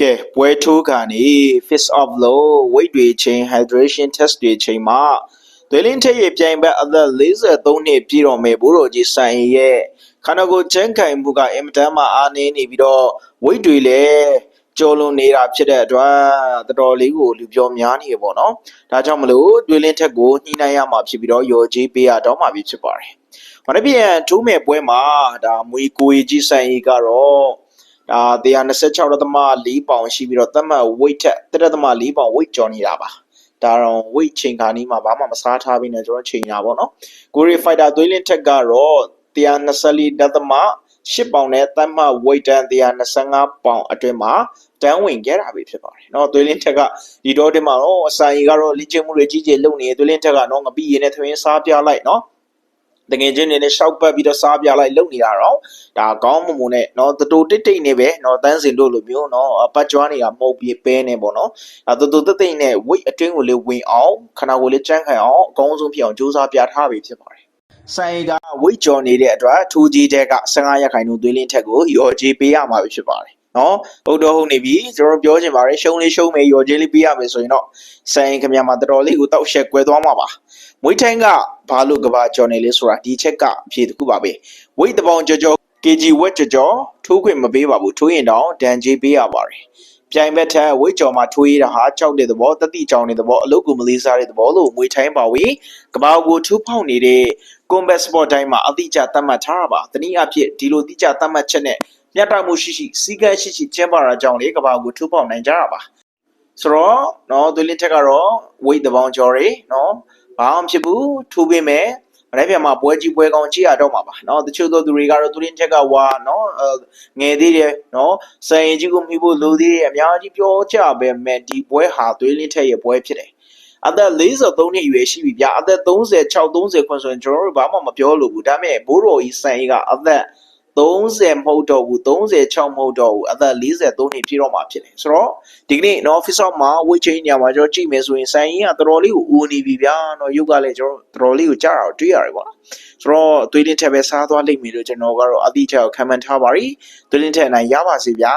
ကဲပွဲထိုးခါနေ fist off လို့ weight တွေချိန် hydration test တွေချိန်မှာသွေးလင်းထက်ရပြိုင်ဘက်အသက်43နှစ်ပြည့်တော်မယ်ဘိုးတော်ကြီးဆိုင်ရဲ့ခန္ဓာကိုယ်ကျန်းခိုင်မှုကအင်မတန်မှအားနည်းနေပြီးတော့ weight တွေလည်းကျော်လွန်နေတာဖြစ်တဲ့အတွက်တော်တော်လေးကိုလူပြောများနေရပေါ့နော်ဒါကြောင့်မလို့သွေးလင်းထက်ကိုညှိနှိုင်းရမှာဖြစ်ပြီးတော့ရော်ကြီးပေးရတော့မှာဖြစ်ပါတယ်မနေ့ပြန်ထိုးမဲ့ပွဲမှာဒါမွေကိုကြီးဆိုင်ကြီးကတော့ ဒါ126.4ပေါင်ရှိပြီးတော့သတ်မှတ် weight ထက်3.4ပေါင် weight ကျော်နေတာပါဒါတော့ weight ချိန်ခါနီးမှာဘာမှမစားထားဘဲနဲ့ကျွန်တော်ချိန်တာပေါ့နော်ကိုရီ fighter သွေးလင်းထက်ကတော့124.8ပေါင်နဲ့သတ်မှတ် weight တန်125ပေါင်အတွင်းမှာတန်းဝင်ခဲ့တာပဲဖြစ်ပါတယ်เนาะသွေးလင်းထက်ကဒီတော့တင်မှာတော့အဆိုင်ကတော့လိကျင်းမှုတွေကြီးကြီးလုပ်နေသွေးလင်းထက်ကတော့ငပိရည်နဲ့သမင်းစားပြလိုက်เนาะ တကယ်ချင်းနေနဲ့ရှောက်ပတ်ပြီးတော့စားပြလိုက်လုံနေတာတော့ဒါကောင်းမွန်မွန်နဲ့เนาะတတူတိတ်တိတ်နေပဲเนาะတန်းစင်တို့လိုမျိုးเนาะပတ်ကြွားနေတာမဟုတ်ပြီးပဲနေပေါ့เนาะအဲတတူတိတ်တိတ်နဲ့ weight အတွင်းကိုလေးဝင်အောင်ခန္ဓာကိုယ်လေးကြမ်းခိုင်အောင်အကောင်းဆုံးဖြစ်အောင်ကြိုးစားပြထားပြီးဖြစ်ပါတယ် ဆိုင်က weight ကျော်နေတဲ့အတွက်ထူးကြီးတဲ့က15ရက်ခိုင်နှုန်းသွေးလင်းထက်ကိုရော်ကြီးပေးရမှာပဲဖြစ်ပါတယ်နော်ဟုတ်တော့ဟုတ်နေပြီကျွန်တော်ပြောချင်ပါတယ်ရှုံးလေးရှုံးမယ်ရော်ကြီးလေးပေးရမယ်ဆိုရင်တော့ဆိုင်ခင်ဗျာမှာတော်တော်လေးကိုတောက်ရှက်ကွဲသွားမှာပါမွေးထိုင်းကဘာလို့ကဘာကျော်နေလဲဆိုတာဒီချက်ကအဖြေတစ်ခုပါပဲဝိတ်တပေါင်းကြောကြော KG ဝက်ကြောကြောထိုးခွင့်မပေးပါဘူးထိုးရင်တော့ဒန်ကြေးပေးရပါတယ် ပြိုင်ဘက်ထက်ဝိတ်ကြော်မှာထိုးရတာဟာကြောက်တဲ့သဘောတတိကြောင်တဲ့သဘောအလုတ်ကိုမလေးစားတဲ့သဘောလို့မွေးထိုင်းပါဝေကဘာကိုထိုးဖောက်နေတဲ့ combat sport တိုင်းမှာအတိအကျသတ်မှတ်ထားတာပါတနည်းအားဖြင့်ဒီလိုတိကျသတ်မှတ်ချက်နဲ့မျှတမှုရှိရှိစီကံရှိရှိကျင်းပတာကြောင့်လေကဘာကိုထိုးဖောက်နိုင်ကြတာပါဆိုတော့နော်သွေးလင်းထက်ကတော့ weight တပေါင်းကျော်တွေနော်ဘာမှမဖြစ်ဘူးထိုးပေးမယ်မ နေ့ပြန်မှာပွဲကြီးပွဲကောင်းကြည့်ရတော့မှာပါနော်တချို့သောသူတွေကတော့သူရင်းချက်ကဝါနော်ငယ်သေးတယ်နော်စံရင်ကြီးကိုမိဖို့လိုသေးတယ်အများကြီးပြောကြပဲမဲ့ဒီပွဲဟာသွေးလင်းထက်ရဲ့ပွဲဖြစ်တယ်အသက်43နှစ်အရွယ်ရှိပြီဗျာအသက်36 30ခွန်ဆိုရင်ကျွန်တော်တို့ဘာမှမပြောလို့ဘူးဒါပေမဲ့ဘိုးတော်ကြီးစံအေးကအသက် 30မဟုတ်တော့ဘူး36မဟုတ်တော့ဘူးအသက်43နှစ်ပြည့်တော့မှာဖြစ်တယ်ဆိုတော့ဒီကနေ့နော် Facebook မှာ weight change ညမှာကျွန်တော်ကြည့်မယ်ဆိုရင်ဆိုင်ရင်ကတော်တော်လေးကိုဦးနေပြီဗျာနော်ရုပ်ကလည်းကျွန်တော်တော်တော်လေးကိုကြားတာတွေ့ရတယ်ပေါ့နော်ဆိုတော့သွေးလင်းထက်ပဲစားသွားလိမ့်မယ်လို့ကျွန်တော်ကတော့အတိအကျကိုခံမှန်းထားပါရီသွေးလင်းထက်အနိုင်ရပါစေဗျာ